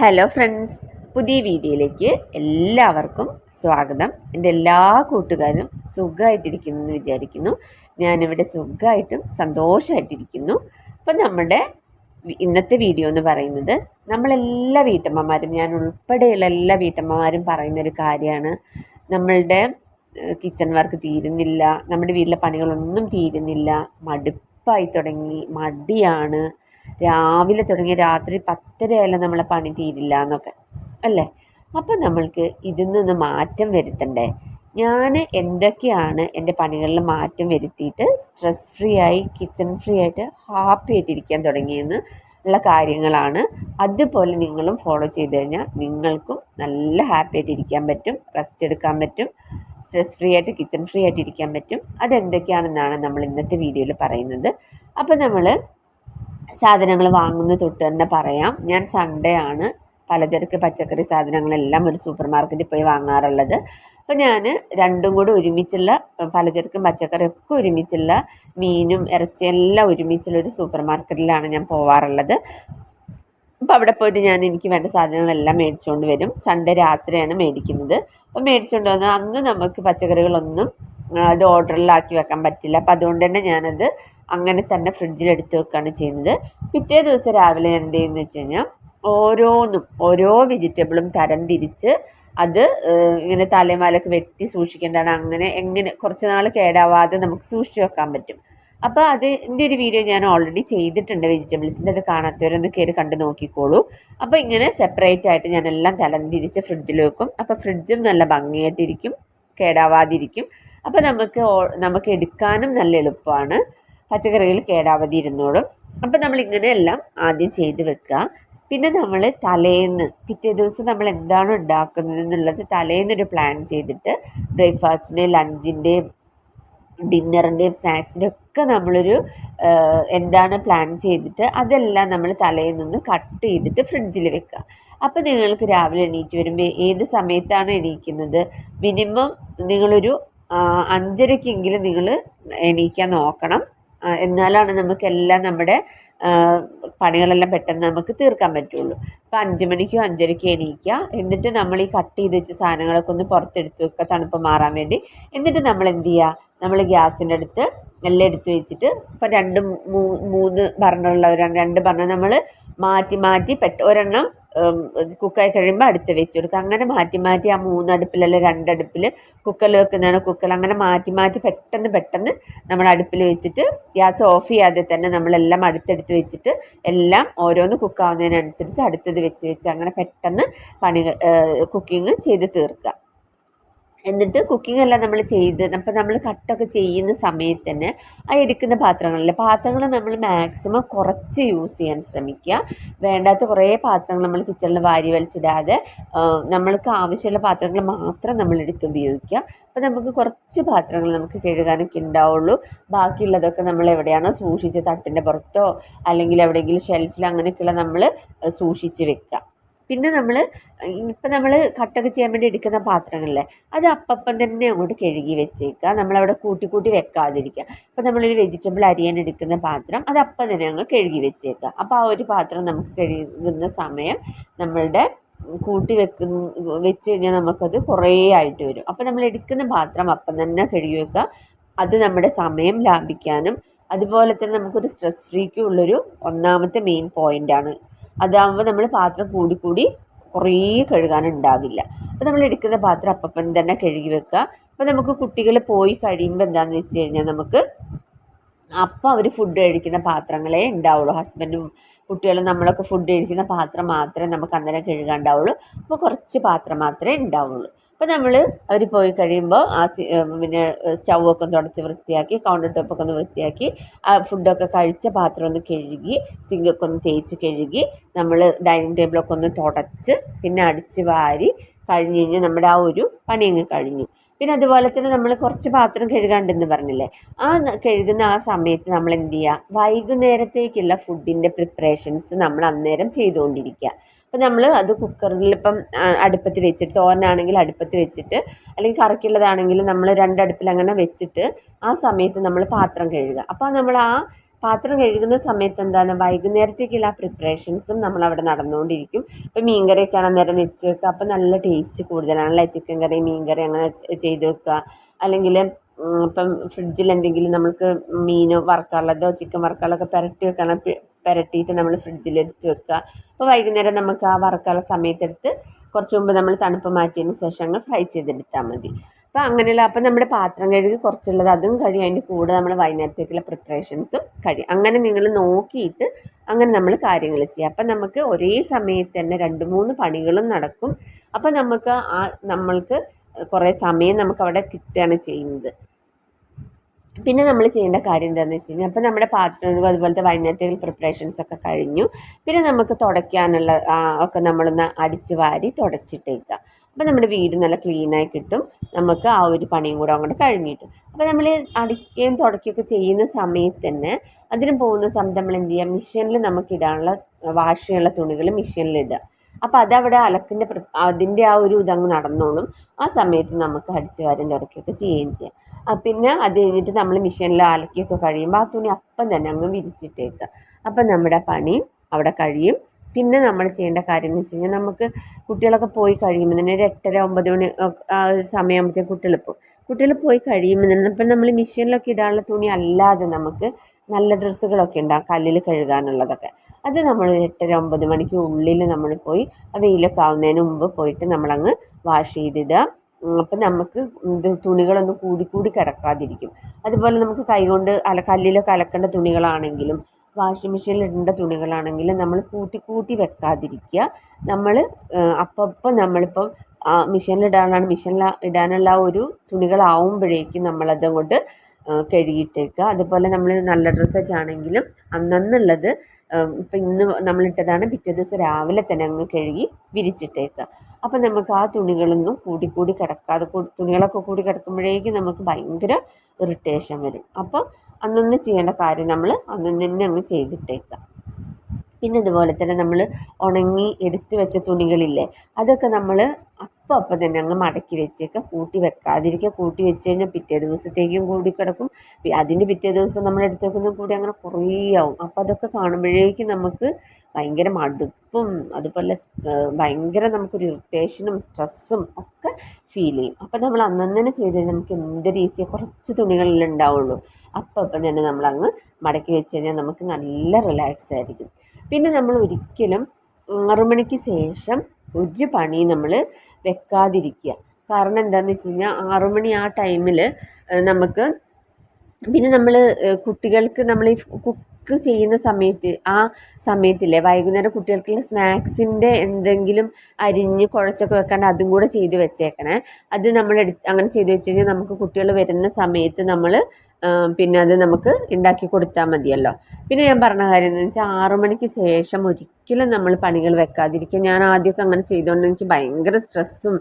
Hello friends പുതിയ വീഡിയോയിലേക്ക് എല്ലാവർക്കും സ്വാഗതം. എന്റെ എല്ലാ കൂട്ടുകാരും സുഖമായിട്ടിരിക്കുന്നു എന്ന് വിചാരിക്കുന്നു. ഞാനിവിടെ സുഖമായിട്ടും സന്തോഷമായിട്ടിരിക്കുന്നു. അപ്പം നമ്മുടെ ഇന്നത്തെ വീഡിയോ എന്ന് പറയുന്നത് നമ്മളെല്ലാ വീട്ടമ്മമാരും ഞാൻ ഉൾപ്പെടെയുള്ള എല്ലാ വീട്ടമ്മമാരും പറയുന്നൊരു കാര്യമാണ്. നമ്മളുടെ കിച്ചൺ വർക്ക് തീരുന്നില്ല. നമ്മുടെ വീട്ടിലെ പണികളൊന്നും തീരുന്നില്ല. മടുപ്പായി തുടങ്ങി. മടിയാണ്. രാവിലെ തുടങ്ങി രാത്രി പത്തരയായാലും നമ്മളെ പണി തീരില്ല എന്നൊക്കെ അല്ലേ? അപ്പം നമ്മൾക്ക് ഇതിൽ നിന്ന് മാറ്റം വരുത്തണ്ടേ? ഞാൻ എന്തൊക്കെയാണ് എന്റെ പണികളിൽ മാറ്റം വരുത്തിയിട്ട് സ്ട്രെസ് ഫ്രീ ആയി കിച്ചൺ ഫ്രീ ആയിട്ട് ഹാപ്പി ആയിട്ടിരിക്കാൻ തുടങ്ങിയെന്ന് ഉള്ള കാര്യങ്ങളാണ്. അതുപോലെ നിങ്ങളും ഫോളോ ചെയ്ത് കഴിഞ്ഞാൽ നിങ്ങൾക്കും നല്ല ഹാപ്പി ആയിട്ട് ഇരിക്കാൻ പറ്റും റെസ്റ്റ് എടുക്കാൻ പറ്റും സ്ട്രെസ് ഫ്രീ ആയിട്ട് കിച്ചൺ ഫ്രീ ആയിട്ട് ഇരിക്കാൻ പറ്റും. അതെന്തൊക്കെയാണെന്നാണ് നമ്മൾ ഇന്നത്തെ വീഡിയോയിൽ പറയുന്നത്. അപ്പോൾ നമ്മൾ സാധനങ്ങൾ വാങ്ങുന്ന തൊട്ട് തന്നെ പറയാം. ഞാൻ സൺഡേ ആണ് പലചരക്ക് പച്ചക്കറി സാധനങ്ങളെല്ലാം ഒരു സൂപ്പർ മാർക്കറ്റിൽ പോയി വാങ്ങാറുള്ളത്. അപ്പോൾ ഞാൻ രണ്ടും കൂടെ ഒരുമിച്ചുള്ള പലചരക്കും പച്ചക്കറിയും ഒക്കെ ഒരുമിച്ചുള്ള മീനും ഇറച്ചിയും എല്ലാം ഒരുമിച്ചുള്ള ഒരു സൂപ്പർ മാർക്കറ്റിലാണ് ഞാൻ പോവാറുള്ളത്. അപ്പോൾ അവിടെ പോയിട്ട് ഞാൻ എനിക്ക് വേണ്ട സാധനങ്ങളെല്ലാം മേടിച്ചുകൊണ്ട് വരും. സൺഡേ രാത്രിയാണ് മേടിക്കുന്നത്. അപ്പോൾ മേടിച്ചുകൊണ്ട് വന്നാൽ അന്ന് നമുക്ക് പച്ചക്കറികളൊന്നും അത് ഓർഡറിലാക്കി വെക്കാൻ പറ്റില്ല. അപ്പോൾ അതുകൊണ്ട് തന്നെ ഞാനത് അങ്ങനെ തന്നെ ഫ്രിഡ്ജിൽ എടുത്തു വെക്കുകയാണ് ചെയ്യുന്നത്. പിറ്റേ ദിവസം രാവിലെ ഞാൻ എന്ത് ചെയ്യുന്നത് വെച്ച് കഴിഞ്ഞാൽ ഓരോന്നും ഓരോ വെജിറ്റബിളും തരം തിരിച്ച് അത് ഇങ്ങനെ തലേമാലൊക്കെ വെട്ടി സൂക്ഷിക്കേണ്ടതാണ്. അങ്ങനെ എങ്ങനെ കുറച്ച് നാൾ കേടാവാതെ നമുക്ക് സൂക്ഷിച്ച് വെക്കാൻ പറ്റും. അപ്പോൾ അതിന്റെ ഒരു വീഡിയോ ഞാൻ ഓൾറെഡി ചെയ്തിട്ടുണ്ട് വെജിറ്റബിൾസിന്റെ അത് കാണാത്തവരൊന്ന് കയറി കണ്ട് നോക്കിക്കോളൂ. അപ്പോൾ ഇങ്ങനെ സെപ്പറേറ്റ് ആയിട്ട് ഞാൻ എല്ലാം തരം തിരിച്ച് ഫ്രിഡ്ജിൽ വെക്കും. അപ്പോൾ ഫ്രിഡ്ജും നല്ല ഭംഗിയായിട്ടിരിക്കും കേടാവാതിരിക്കും. അപ്പോൾ നമുക്ക് നമുക്ക് എടുക്കാനും നല്ല എളുപ്പമാണ്. പച്ചക്കറികൾ കേടാവാതെ ഇരുന്നോളും. അപ്പോൾ നമ്മൾ ഇങ്ങനെയെല്ലാം ആദ്യം ചെയ്ത് വെക്കുക. പിന്നെ നമ്മൾ തലേന്ന് പിറ്റേ ദിവസം നമ്മൾ എന്താണ് ഉണ്ടാക്കുന്നത് എന്നുള്ളത് തലേന്നൊരു പ്ലാൻ ചെയ്തിട്ട് ബ്രേക്ക്ഫാസ്റ്റിന്റെ ലഞ്ചിന്റെയും ഡിന്നറിന്റെയും സ്നാക്സിന്റെ ഒക്കെ നമ്മളൊരു എന്താണ് പ്ലാൻ ചെയ്തിട്ട് അതെല്ലാം നമ്മൾ തലയിൽ നിന്ന് കട്ട് ചെയ്തിട്ട് ഫ്രിഡ്ജിൽ വെക്കുക. അപ്പോൾ നിങ്ങൾക്ക് രാവിലെ എണീറ്റ് വരുമ്പോൾ ഏത് സമയത്താണ് എണീക്കുന്നത്? മിനിമം നിങ്ങളൊരു അഞ്ചരയ്ക്കെങ്കിലും നിങ്ങൾ എണീക്കാൻ നോക്കണം. എന്നാലാണ് നമുക്കെല്ലാം നമ്മുടെ പണികളെല്ലാം പെട്ടെന്ന് നമുക്ക് തീർക്കാൻ പറ്റുള്ളൂ. അപ്പോൾ അഞ്ച് മണിക്കോ അഞ്ചരയ്ക്കോ എണീക്കുക എന്നിട്ട് നമ്മൾ ഈ കട്ട് ചെയ്ത് വെച്ച സാധനങ്ങളൊക്കെ ഒന്ന് പുറത്തെടുത്ത് വെക്കുക തണുപ്പ് മാറാൻ വേണ്ടി. എന്നിട്ട് നമ്മൾ എന്ത് ചെയ്യുക നമ്മൾ ഗ്യാസിന്റെ അടുത്ത് എല്ലാം എടുത്ത് വെച്ചിട്ട് ഇപ്പോൾ രണ്ട് മൂന്ന് ബർണറുള്ളവരാണ് രണ്ട് ബർണർ നമ്മൾ മാറ്റി മാറ്റി പെട്ട ഒരെണ്ണം കുക്കായി കഴിയുമ്പോൾ അടുത്ത് വെച്ച് കൊടുക്കുക അങ്ങനെ മാറ്റി മാറ്റി ആ മൂന്നടുപ്പിൽ അല്ലെങ്കിൽ രണ്ടടുപ്പിൽ കുക്കറിൽ വെക്കുന്നതാണ് കുക്കറിൽ അങ്ങനെ മാറ്റി മാറ്റി പെട്ടെന്ന് പെട്ടെന്ന് നമ്മൾ അടുപ്പിൽ വെച്ചിട്ട് ഗ്യാസ് ഓഫ് ചെയ്യാതെ തന്നെ നമ്മളെല്ലാം അടുത്തെടുത്ത് വെച്ചിട്ട് എല്ലാം ഓരോന്ന് കുക്കാവുന്നതിനനുസരിച്ച് അടുത്തത് വെച്ച് വെച്ച് അങ്ങനെ പെട്ടെന്ന് പണി കുക്കിംഗ് ചെയ്ത് തീർക്കുക. എന്നിട്ട് കുക്കിംഗ് എല്ലാം നമ്മൾ ചെയ്ത് അപ്പോൾ നമ്മൾ കട്ടൊക്കെ ചെയ്യുന്ന സമയത്ത് തന്നെ ആ എടുക്കുന്ന പാത്രങ്ങളിൽ പാത്രങ്ങൾ നമ്മൾ മാക്സിമം കുറച്ച് യൂസ് ചെയ്യാൻ ശ്രമിക്കുക. വേണ്ടാത്ത കുറേ പാത്രങ്ങൾ നമ്മൾ കിച്ചണിൽ വാരി വലിച്ചിടാതെ നമ്മൾക്ക് ആവശ്യമുള്ള പാത്രങ്ങൾ മാത്രം നമ്മൾ എടുത്ത് ഉപയോഗിക്കുക. അപ്പം നമുക്ക് കുറച്ച് പാത്രങ്ങൾ നമുക്ക് കഴുകാനൊക്കെ ഉണ്ടാവുള്ളൂ. ബാക്കിയുള്ളതൊക്കെ നമ്മൾ എവിടെയാണോ സൂക്ഷിച്ച് തട്ടിന്റെ പുറത്തോ അല്ലെങ്കിൽ എവിടെയെങ്കിലും ഷെൽഫിൽ അങ്ങനെയൊക്കെയുള്ള നമ്മൾ സൂക്ഷിച്ച് വെക്കുക. പിന്നെ നമ്മൾ ഇപ്പം നമ്മൾ കട്ടൊക്കെ ചെയ്യാൻ വേണ്ടി എടുക്കുന്ന പാത്രങ്ങളിലെ അത് അപ്പം തന്നെ അങ്ങോട്ട് കഴുകി വെച്ചേക്കുക. നമ്മളവിടെ കൂട്ടി കൂട്ടി വെക്കാതിരിക്കുക. ഇപ്പം നമ്മളൊരു വെജിറ്റബിൾ അരിയാൻ എടുക്കുന്ന പാത്രം അത് അപ്പം തന്നെ അങ്ങ് കഴുകി വെച്ചേക്കുക. അപ്പോൾ ആ ഒരു പാത്രം നമുക്ക് കഴുകുന്ന സമയം നമ്മളുടെ കൂട്ടി വെക്കുന്ന വെച്ച് കഴിഞ്ഞാൽ നമുക്കത് കുറേ ആയിട്ട് വരും. അപ്പോൾ നമ്മൾ എടുക്കുന്ന പാത്രം അപ്പം തന്നെ കഴുകി വെക്കുക. അത് നമ്മുടെ സമയം ലാഭിക്കാനും അതുപോലെ തന്നെ നമുക്കൊരു സ്ട്രെസ് ഫ്രീക്കും ഉള്ളൊരു ഒന്നാമത്തെ മെയിൻ പോയിന്റാണ് അതാകുമ്പോൾ നമ്മൾ പാത്രം കൂടി കൂടി കുറേ കഴുകാനുണ്ടാവില്ല. അപ്പോൾ നമ്മൾ എടുക്കുന്ന പാത്രം അപ്പം തന്നെ കഴുകി വെക്കുക അപ്പോൾ നമുക്ക് കുട്ടികൾ പോയി കഴിയുമ്പോൾ എന്താണെന്ന് വെച്ച് കഴിഞ്ഞാൽ നമുക്ക് അപ്പം അവർ ഫുഡ് കഴിക്കുന്ന പാത്രങ്ങളേ ഉണ്ടാവുള്ളൂ. ഹസ്ബൻഡും കുട്ടികളും നമ്മളൊക്കെ ഫുഡ് കഴിക്കുന്ന പാത്രം മാത്രമേ നമുക്ക് അന്നേരം കഴുകാൻ ഉണ്ടാവുള്ളൂ അപ്പോൾ കുറച്ച് പാത്രം മാത്രമേ ഉണ്ടാവുള്ളൂ. അപ്പോൾ നമ്മൾ അവർ പോയി കഴിയുമ്പോൾ ആ പിന്നെ സ്റ്റൗവൊക്കെ ഒന്ന് തുടച്ച് വൃത്തിയാക്കി കൗണ്ടർ ടോപ്പൊക്കെ ഒന്ന് വൃത്തിയാക്കി ആ ഫുഡൊക്കെ കഴിച്ച പാത്രം ഒന്ന് കഴുകി സിങ്കൊക്കെ ഒന്ന് തേച്ച് കഴുകി നമ്മൾ ഡൈനിങ് ടേബിളൊക്കെ ഒന്ന് തുടച്ച് പിന്നെ അടിച്ച് വാരി കഴിഞ്ഞ് കഴിഞ്ഞാൽ നമ്മുടെ ആ ഒരു പണി അങ്ങ് കഴിഞ്ഞു. പിന്നെ അതുപോലെ തന്നെ നമ്മൾ കുറച്ച് പാത്രം കഴുകാണ്ടെന്ന് പറഞ്ഞില്ലേ ആ കഴുകുന്ന ആ സമയത്ത് നമ്മൾ എന്ത് ചെയ്യുക വൈകുന്നേരത്തേക്കുള്ള ഫുഡിന്റെ പ്രിപ്പറേഷൻസ് നമ്മൾ അന്നേരം ചെയ്തുകൊണ്ടിരിക്കുക അപ്പോൾ നമ്മൾ അത് കുക്കറിൽ ഇപ്പം അടുപ്പത്ത് വെച്ചിട്ട് തോരനാണെങ്കിൽ അടുപ്പത്ത് വെച്ചിട്ട് അല്ലെങ്കിൽ കറിക്കുള്ളതാണെങ്കിൽ നമ്മൾ രണ്ടടുപ്പിൽ അങ്ങനെ വെച്ചിട്ട് ആ സമയത്ത് നമ്മൾ പാത്രം കഴുകുക. അപ്പോൾ നമ്മൾ ആ പാത്രം കഴുകുന്ന സമയത്ത് എന്താണ്? വൈകുന്നേരത്തേക്കുള്ള ആ പ്രിപ്പറേഷൻസും നമ്മൾ അവിടെ നടന്നുകൊണ്ടിരിക്കും. ഇപ്പം മീൻ ആണ് അന്നേരം വെച്ച് വെക്കുക. അപ്പം നല്ല ടേസ്റ്റ് കൂടുതലാണല്ലേ? ചിക്കൻ കറി മീൻ കറി അങ്ങനെ ചെയ്ത് വെക്കുക. അല്ലെങ്കിൽ ഇപ്പം ഫ്രിഡ്ജിൽ എന്തെങ്കിലും നമുക്ക് മീനോ വറുക്കാനുള്ളതോ ചിക്കൻ വറുക്കാനുള്ളതൊക്കെ പുരട്ടി വെക്കണം? പുരട്ടിയിട്ട് നമ്മൾ ഫ്രിഡ്ജിൽ എടുത്ത് വെക്കുക അപ്പോൾ വൈകുന്നേരം നമുക്ക് ആ വറുക്കാനുള്ള സമയത്തെടുത്ത് കുറച്ച് മുമ്പ് നമ്മൾ തണുപ്പ് മാറ്റിയതിന് ശേഷം അങ്ങ് ഫ്രൈ ചെയ്തെടുത്താൽ മതി. അപ്പോൾ അങ്ങനെയുള്ള അപ്പം നമ്മുടെ പാത്രം കഴുകി കുറച്ചുള്ളത് അതും കഴിയും അതിന്റെ കൂടെ നമ്മൾ വൈകുന്നേരത്തേക്കുള്ള പ്രിപ്പറേഷൻസും കഴിയും അങ്ങനെ നിങ്ങൾ നോക്കിയിട്ട് അങ്ങനെ നമ്മൾ കാര്യങ്ങൾ ചെയ്യുക അപ്പം നമുക്ക് ഒരേ സമയത്ത് തന്നെ രണ്ട് മൂന്ന് പണികളും നടക്കും. അപ്പം നമുക്ക് ആ നമ്മൾക്ക് കുറേ സമയം നമുക്ക് അവിടെ കിട്ടുകയാണ് ചെയ്യുന്നത്. പിന്നെ നമ്മൾ ചെയ്യേണ്ട കാര്യം എന്താണെന്ന് വെച്ച് കഴിഞ്ഞാൽ അപ്പോൾ നമ്മുടെ പാത്രം അതുപോലത്തെ വൈകുന്നേരത്തെ പ്രിപ്പറേഷൻസ് ഒക്കെ കഴിഞ്ഞു. പിന്നെ നമുക്ക് തുടയ്ക്കാനുള്ള ഒക്കെ നമ്മളൊന്ന് അടിച്ച് വാരി തുടച്ചിട്ടേക്കുക അപ്പോൾ നമ്മുടെ വീട് നല്ല ക്ലീനായി കിട്ടും. നമുക്ക് ആ ഒരു പണിയും കൂടെ അങ്ങോട്ട് കഴിഞ്ഞിട്ടും അപ്പോൾ നമ്മൾ അടിക്കുകയും തുടയ്ക്കുകയൊക്കെ ചെയ്യുന്ന സമയത്ത് തന്നെ അതിന് പോകുന്ന സമയത്ത് നമ്മൾ എന്ത് ചെയ്യുക മെഷീനിൽ നമുക്ക് ഇടാനുള്ള വാഷ് ചെയ്യാനുള്ള തുണികൾ മെഷീനിൽ ഇടുക. അപ്പോൾ അതവിടെ അലക്കിന്റെ അതിന്റെ ആ ഒരു ഇതങ്ങ് നടന്നോളും. ആ സമയത്ത് നമുക്ക് അടിച്ച് വാരം തുടക്കുകയൊക്കെ ചെയ്യുകയും ചെയ്യാം. പിന്നെ അത് കഴിഞ്ഞിട്ട് നമ്മൾ മെഷീനിൽ അലക്കിയൊക്കെ കഴിയുമ്പോൾ ആ തുണി അപ്പം തന്നെ അങ്ങ് വിരിച്ചിട്ടേക്കുക അപ്പം നമ്മുടെ പണി അവിടെ കഴിയും. പിന്നെ നമ്മൾ ചെയ്യേണ്ട കാര്യം എന്ന് വെച്ച് കഴിഞ്ഞാൽ നമുക്ക് കുട്ടികളൊക്കെ പോയി കഴിയുമ്പോൾ തന്നെ ഒരു എട്ടര ഒമ്പത് മണി ആ ഒരു സമയമാകുമ്പോഴത്തേക്ക് കുട്ടികൾ പോകും കുട്ടികൾ പോയി കഴിയുമ്പോൾ തന്നെ ഇപ്പം നമ്മൾ മെഷീനിലൊക്കെ ഇടാനുള്ള തുണി അല്ലാതെ നമുക്ക് നല്ല ഡ്രസ്സുകളൊക്കെ ഉണ്ടാകും കല്ലിൽ കഴുകാനുള്ളതൊക്കെ. അത് നമ്മൾ എട്ടര ഒമ്പത് മണിക്ക് ഉള്ളിൽ നമ്മൾ പോയി വെയിലൊക്കെ ആവുന്നതിന് മുമ്പ് പോയിട്ട് നമ്മളങ്ങ് വാഷ് ചെയ്തിടുക. അപ്പം നമുക്ക് ഇത് തുണികളൊന്നും കൂടി കൂടി കിടക്കാതിരിക്കും. അതുപോലെ നമുക്ക് കൈകൊണ്ട് അല കല്ലിലൊക്കെ അലക്കേണ്ട തുണികളാണെങ്കിലും വാഷിംഗ് മെഷീനിൽ ഇടേണ്ട തുണികളാണെങ്കിലും നമ്മൾ കൂട്ടി കൂട്ടി വെക്കാതിരിക്കുക. നമ്മൾ അപ്പപ്പം നമ്മളിപ്പം മിഷീനിലിടാനാണ് മെഷീനിൽ ഇടാനുള്ള ഒരു തുണികളാവുമ്പോഴേക്കും നമ്മളതുകൊണ്ട് കഴുകിയിട്ടേക്കുക. അതുപോലെ നമ്മൾ നല്ല ഡ്രസ്സൊക്കെ ആണെങ്കിലും അന്നന്നുള്ളത് ഇപ്പം ഇന്ന് നമ്മളിട്ടതാണ് പിറ്റേ ദിവസം രാവിലെ തന്നെ അങ്ങ് കഴുകി വിരിച്ചിട്ടേക്കുക. അപ്പം നമുക്ക് ആ തുണികളൊന്നും കൂടി കൂടി കിടക്കാതെ തുണികളൊക്കെ കൂടി കിടക്കുമ്പോഴേക്കും നമുക്ക് ഭയങ്കര ഇറിറ്റേഷൻ വരും. അപ്പോൾ അന്നന്ന് ചെയ്യേണ്ട കാര്യം നമ്മൾ അന്നന്ന് തന്നെ അങ്ങ് ചെയ്തിട്ടേക്കുക. പിന്നെ അതുപോലെ തന്നെ നമ്മൾ ഉണങ്ങി എടുത്തു വെച്ച തുണികളില്ലേ അതൊക്കെ നമ്മൾ അപ്പം അപ്പം തന്നെ അങ്ങ് മടക്കി വെച്ചേക്കുക കൂട്ടി വെക്കാതിരിക്കുക. കൂട്ടി വെച്ച് കഴിഞ്ഞാൽ പിറ്റേ ദിവസത്തേക്കും കൂടി കിടക്കും. അതിന്റെ പിറ്റേ ദിവസം നമ്മൾ എടുത്ത് വെക്കുന്ന കൂടി അങ്ങനെ കുറേ ആവും. അപ്പം അതൊക്കെ കാണുമ്പോഴേക്കും നമുക്ക് ഭയങ്കര മടുപ്പും അതുപോലെ ഭയങ്കര നമുക്കൊരു ഇറിറ്റേഷനും സ്ട്രെസ്സും ഒക്കെ ഫീൽ ചെയ്യും. അപ്പം നമ്മൾ അന്നന്നെ ചെയ്ത് നമുക്ക് എന്തൊരു ഈസിയാണ് കുറച്ച് തുണികളിൽ ഉണ്ടാവുള്ളൂ. അപ്പം അപ്പം തന്നെ നമ്മളങ്ങ് മടക്കി വെച്ച് കഴിഞ്ഞാൽ നമുക്ക് നല്ല റിലാക്സ് ആയിരിക്കും. പിന്നെ നമ്മൾ ഒരിക്കലും ആറു മണിക്ക് ശേഷം ഒരു പണി നമ്മൾ വെക്കാതിരിക്കുക. കാരണം എന്താണെന്ന് വെച്ച് കഴിഞ്ഞാൽ ആറു മണി ആ ടൈമിൽ നമുക്ക് പിന്നെ നമ്മൾ കുട്ടികൾക്ക് നമ്മൾ ഈ കുക്ക് ചെയ്യുന്ന സമയത്ത് ആ സമയത്തില്ലേ വൈകുന്നേരം കുട്ടികൾക്കുള്ള സ്നാക്സിന്റെ എന്തെങ്കിലും അരിഞ്ഞ് കുഴച്ചൊക്കെ വെക്കാണ്ട് അതും കൂടെ ചെയ്ത് വെച്ചേക്കണേ. അത് നമ്മൾ അങ്ങനെ ചെയ്ത് വെച്ച് കഴിഞ്ഞാൽ നമുക്ക് കുട്ടികൾ വരുന്ന സമയത്ത് നമ്മൾ പിന്നെ അത് നമുക്ക് ഉണ്ടാക്കി കൊടുത്താൽ മതിയല്ലോ. പിന്നെ ഞാൻ പറഞ്ഞ കാര്യം എന്ന് വെച്ചാൽ ആറു മണിക്ക് ശേഷം ഒരിക്കലും നമ്മൾ പണികൾ വെക്കാതിരിക്കുക. ഞാൻ ആദ്യമൊക്കെ അങ്ങനെ ചെയ്തുകൊണ്ട് എനിക്ക് ഭയങ്കര സ്ട്രെസ്സും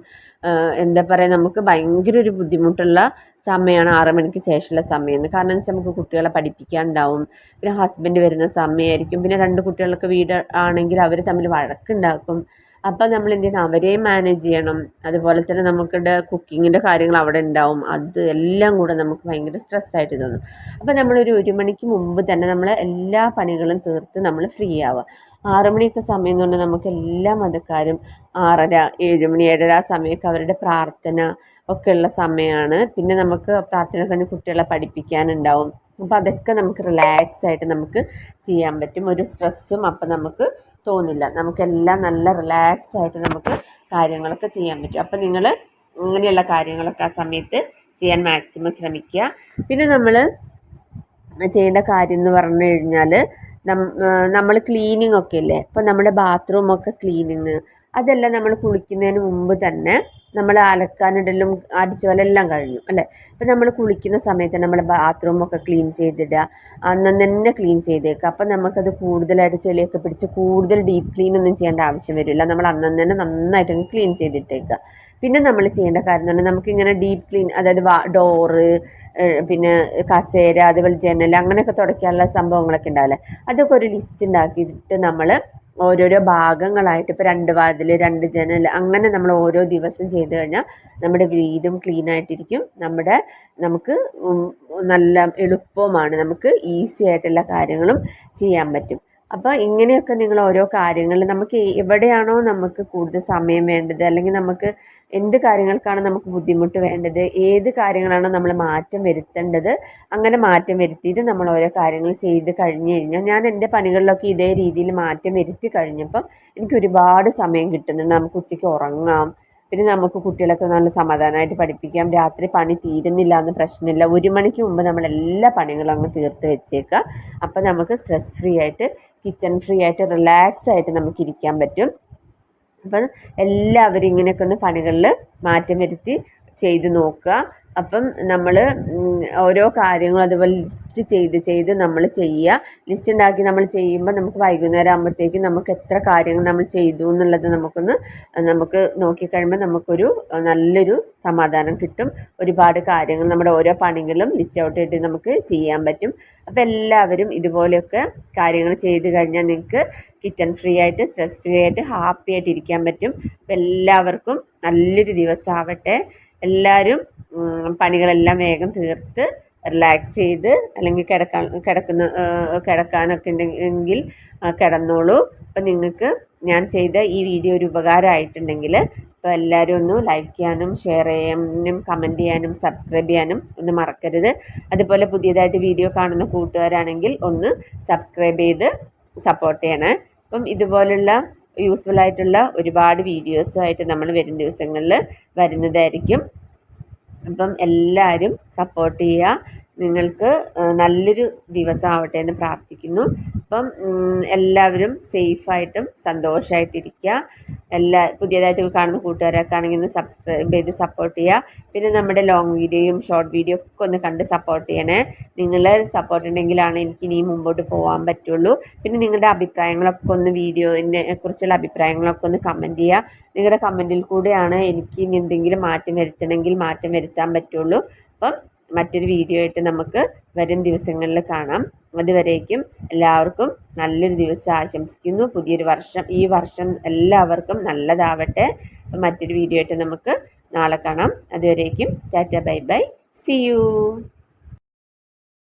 എന്താ പറയുക നമുക്ക് ഭയങ്കര ഒരു ബുദ്ധിമുട്ടുള്ള സമയമാണ് ആറ് മണിക്ക് ശേഷമുള്ള സമയം എന്ന്. കാരണം വെച്ചാൽ നമുക്ക് കുട്ടികളെ പഠിപ്പിക്കാനുണ്ടാവും പിന്നെ ഹസ്ബൻഡ് വരുന്ന സമയമായിരിക്കും പിന്നെ രണ്ട് കുട്ടികളൊക്കെ വീട് ആണെങ്കിൽ അവർ തമ്മിൽ വഴക്കുണ്ടാക്കും. അപ്പം നമ്മൾ എന്ത് ചെയ്യണം അവരെയും മാനേജ് ചെയ്യണം. അതുപോലെ തന്നെ നമുക്കിടെ കുക്കിങ്ങിന്റെ കാര്യങ്ങൾ അവിടെ ഉണ്ടാവും അത് എല്ലാം കൂടെ നമുക്ക് ഭയങ്കര സ്ട്രെസ്സായിട്ട് തോന്നും. അപ്പം നമ്മളൊരു ഒരു മണിക്ക് മുമ്പ് തന്നെ നമ്മൾ എല്ലാ പണികളും തീർത്ത് നമ്മൾ ഫ്രീ ആവുക. ആറു മണിയൊക്കെ സമയം കൊണ്ട് നമുക്ക് എല്ലാ മതക്കാരും ആറര ഏഴ് മണി ഏഴര ആ സമയമൊക്കെ അവരുടെ പ്രാർത്ഥന ഒക്കെ ഉള്ള സമയമാണ് പിന്നെ നമുക്ക് പ്രാർത്ഥന കഴിഞ്ഞ് കുട്ടികളെ പഠിപ്പിക്കാനുണ്ടാവും. അപ്പോൾ അതൊക്കെ നമുക്ക് റിലാക്സ് ആയിട്ട് നമുക്ക് ചെയ്യാൻ പറ്റും. ഒരു സ്ട്രെസ്സും അപ്പം നമുക്ക് തോന്നില്ല. നമുക്കെല്ലാം നല്ല റിലാക്സ് ആയിട്ട് നമുക്ക് കാര്യങ്ങളൊക്കെ ചെയ്യാൻ പറ്റും. അപ്പം നിങ്ങൾ അങ്ങനെയുള്ള കാര്യങ്ങളൊക്കെ ആ സമയത്ത് ചെയ്യാൻ മാക്സിമം ശ്രമിക്കുക. പിന്നെ നമ്മൾ ചെയ്യേണ്ട കാര്യം എന്ന് പറഞ്ഞു കഴിഞ്ഞാൽ നമ്മൾ ക്ലീനിങ് ഒക്കെ ഇല്ലേ? അപ്പം നമ്മുടെ ബാത്റൂമൊക്കെ ക്ലീനിങ് അതെല്ലാം നമ്മൾ കുളിക്കുന്നതിന് മുമ്പ് തന്നെ നമ്മൾ അലക്കാനിടലും എല്ലാം കഴിഞ്ഞു അല്ലേ? അപ്പം നമ്മൾ കുളിക്കുന്ന സമയത്ത് നമ്മൾ ബാത്റൂമൊക്കെ ക്ലീൻ ചെയ്തിടുക അന്നും തന്നെ ക്ലീൻ ചെയ്തേക്കുക. അപ്പം നമുക്കത് കൂടുതലായിട്ട് ചെളിയൊക്കെ പിടിച്ച് കൂടുതൽ ഡീപ്പ് ക്ലീൻ ഒന്നും ചെയ്യേണ്ട ആവശ്യം വരില്ല. നമ്മൾ അന്നും തന്നെ നന്നായിട്ട് ക്ലീൻ ചെയ്തിട്ടേക്കുക. പിന്നെ നമ്മൾ ചെയ്യേണ്ട കാര്യം എന്ന് പറഞ്ഞാൽ നമുക്കിങ്ങനെ ഡീപ്പ് ക്ലീൻ അതായത് ഡോറ് പിന്നെ കസേര അതുപോലെ ജനൽ അങ്ങനെയൊക്കെ തുടയ്ക്കാനുള്ള സംഭവങ്ങളൊക്കെ ഉണ്ടാവില്ലേ? അതൊക്കെ ഒരു ലിസ്റ്റ് ഉണ്ടാക്കിയിട്ട് നമ്മൾ ഓരോരോ ഭാഗങ്ങളായിട്ട് ഇപ്പോൾ രണ്ട് വാതിൽ രണ്ട് ജനൽ അങ്ങനെ നമ്മൾ ഓരോ ദിവസം ചെയ്ത് കഴിഞ്ഞാൽ നമ്മുടെ വീടും ക്ലീൻ ആയിട്ടിരിക്കും. നമ്മുടെ നമുക്ക് നല്ല എളുപ്പമാണ്. നമുക്ക് ഈസി ആയിട്ടുള്ള കാര്യങ്ങളും ചെയ്യാൻ പറ്റും. അപ്പോൾ ഇങ്ങനെയൊക്കെ നിങ്ങൾ ഓരോ കാര്യങ്ങൾ നമുക്ക് എവിടെയാണോ നമുക്ക് കൂടുതൽ സമയം വേണ്ടത് അല്ലെങ്കിൽ നമുക്ക് എന്ത് കാര്യങ്ങൾക്കാണ് നമുക്ക് ബുദ്ധിമുട്ട് വേണ്ടത് ഏത് കാര്യങ്ങളാണോ നമ്മൾ മാറ്റം വരുത്തേണ്ടത് അങ്ങനെ മാറ്റം വരുത്തിയിട്ട് നമ്മൾ ഓരോ കാര്യങ്ങൾ ചെയ്ത് കഴിഞ്ഞ് കഴിഞ്ഞാൽ ഞാൻ എന്റെ പണികളിലൊക്കെ ഇതേ രീതിയിൽ മാറ്റം വരുത്തി കഴിഞ്ഞപ്പം എനിക്ക് ഒരുപാട് സമയം കിട്ടുന്നുണ്ട്. നമുക്ക് ഉച്ചയ്ക്ക് ഉറങ്ങാം പിന്നെ നമുക്ക് കുട്ടികളൊക്കെ നല്ല സമാധാനമായിട്ട് പഠിപ്പിക്കാം രാത്രി പണി തീരുന്നില്ല എന്ന് പ്രശ്നമില്ല ഒരു മണിക്ക് മുമ്പ് നമ്മൾ എല്ലാ പണികളും അങ്ങ് തീർത്ത് വെച്ചേക്കാം അപ്പം നമുക്ക് സ്ട്രെസ് ഫ്രീ ആയിട്ട് കിച്ചൺ ഫ്രീ ആയിട്ട് റിലാക്സ് ആയിട്ട് നമുക്ക് ഇരിക്കാൻ പറ്റും. അപ്പം എല്ലാവരും ഇങ്ങനെയൊക്കെ ഒന്ന് പണികളിൽ മാറ്റം വരുത്തി ചെയ്ത് നോക്കുക. അപ്പം നമ്മൾ ഓരോ കാര്യങ്ങളും അതുപോലെ ലിസ്റ്റ് ചെയ്ത് ചെയ്ത് നമ്മൾ ചെയ്യുക. ലിസ്റ്റ് ഉണ്ടാക്കി നമ്മൾ ചെയ്യുമ്പോൾ നമുക്ക് വൈകുന്നേരം ആകുമ്പോഴത്തേക്കും നമുക്ക് എത്ര കാര്യങ്ങൾ നമ്മൾ ചെയ്തു എന്നുള്ളത് നമുക്കൊന്ന് നമുക്ക് നോക്കിക്കഴിയുമ്പോൾ നമുക്കൊരു നല്ലൊരു സമാധാനം കിട്ടും. ഒരുപാട് കാര്യങ്ങൾ നമ്മുടെ ഓരോ പണികളും ലിസ്റ്റ് ഔട്ട് ചെയ്ത് നമുക്ക് ചെയ്യാൻ പറ്റും. അപ്പോൾ എല്ലാവരും ഇതുപോലെയൊക്കെ കാര്യങ്ങൾ ചെയ്ത് കഴിഞ്ഞാൽ നിങ്ങൾക്ക് കിച്ചൺ ഫ്രീ ആയിട്ട് സ്ട്രെസ് ഫ്രീ ആയിട്ട് ഹാപ്പി ആയിട്ട് ഇരിക്കാൻ പറ്റും. അപ്പോൾ എല്ലാവർക്കും നല്ലൊരു ദിവസമാവട്ടെ എല്ലാവരും പണികളെല്ലാം വേഗം തീർത്ത് റിലാക്സ് ചെയ്ത് അല്ലെങ്കിൽ കിടക്കാൻ കിടക്കുന്ന കിടക്കാനൊക്കെ ഉണ്ടെങ്കിൽ കിടന്നോളൂ. അപ്പം നിങ്ങൾക്ക് ഞാൻ ചെയ്ത ഈ വീഡിയോ ഒരു ഉപകാരമായിട്ടുണ്ടെങ്കിൽ അപ്പോൾ എല്ലാവരും ഒന്ന് ലൈക്ക് ചെയ്യാനും ഷെയർ ചെയ്യാനും കമന്റ് ചെയ്യാനും സബ്സ്ക്രൈബ് ചെയ്യാനും ഒന്ന് മറക്കരുത്. അതുപോലെ പുതിയതായിട്ട് വീഡിയോ കാണുന്ന കൂട്ടുകാരാണെങ്കിൽ ഒന്ന് സബ്സ്ക്രൈബ് ചെയ്ത് സപ്പോർട്ട് ചെയ്യണേ. അപ്പം ഇതുപോലുള്ള യൂസ്ഫുൾ ആയിട്ടുള്ള ഒരുപാട് വീഡിയോസുമായിട്ട് നമ്മൾ വരും ദിവസങ്ങളിൽ വരുന്നതായിരിക്കും. അപ്പം എല്ലാവരും സപ്പോർട്ട് ചെയ്യുക. നിങ്ങൾക്ക് നല്ലൊരു ദിവസമാവട്ടെ എന്ന് പ്രാർത്ഥിക്കുന്നു. അപ്പം എല്ലാവരും സേഫായിട്ടും സന്തോഷമായിട്ടിരിക്കുക എല്ലാ പുതിയതായിട്ട് കാണുന്ന കൂട്ടുകാരൊക്കെ ആണെങ്കിൽ ഒന്ന് സബ്സ്ക്രൈബ് ചെയ്ത് സപ്പോർട്ട് ചെയ്യുക. പിന്നെ നമ്മുടെ ലോങ് വീഡിയോയും ഷോർട്ട് വീഡിയോ ഒക്കെ ഒന്ന് കണ്ട് സപ്പോർട്ട് ചെയ്യണേ. നിങ്ങളെ സപ്പോർട്ട് ഉണ്ടെങ്കിലാണ് എനിക്ക് ഇനിയും മുമ്പോട്ട് പോകാൻ പറ്റുള്ളൂ. പിന്നെ നിങ്ങളുടെ അഭിപ്രായങ്ങളൊക്കെ ഒന്ന് വീഡിയോനെ കുറിച്ചുള്ള അഭിപ്രായങ്ങളൊക്കെ ഒന്ന് കമന്റ് ചെയ്യുക. നിങ്ങളുടെ കമന്റിൽ കൂടെയാണ് എനിക്ക് ഇനി എന്തെങ്കിലും മാറ്റം വരുത്തണമെങ്കിൽ മാറ്റം വരുത്താൻ പറ്റുള്ളൂ. അപ്പം മറ്റൊരു വീഡിയോ ആയിട്ട് നമുക്ക് വരും ദിവസങ്ങളിൽ കാണാം. അതുവരേക്കും എല്ലാവർക്കും നല്ലൊരു ദിവസം ആശംസിക്കുന്നു. പുതിയൊരു വർഷം ഈ വർഷം എല്ലാവർക്കും നല്ലതാവട്ടെ. മറ്റൊരു വീഡിയോ ആയിട്ട് നമുക്ക് നാളെ കാണാം. അതുവരേക്കും tata bye bye. See you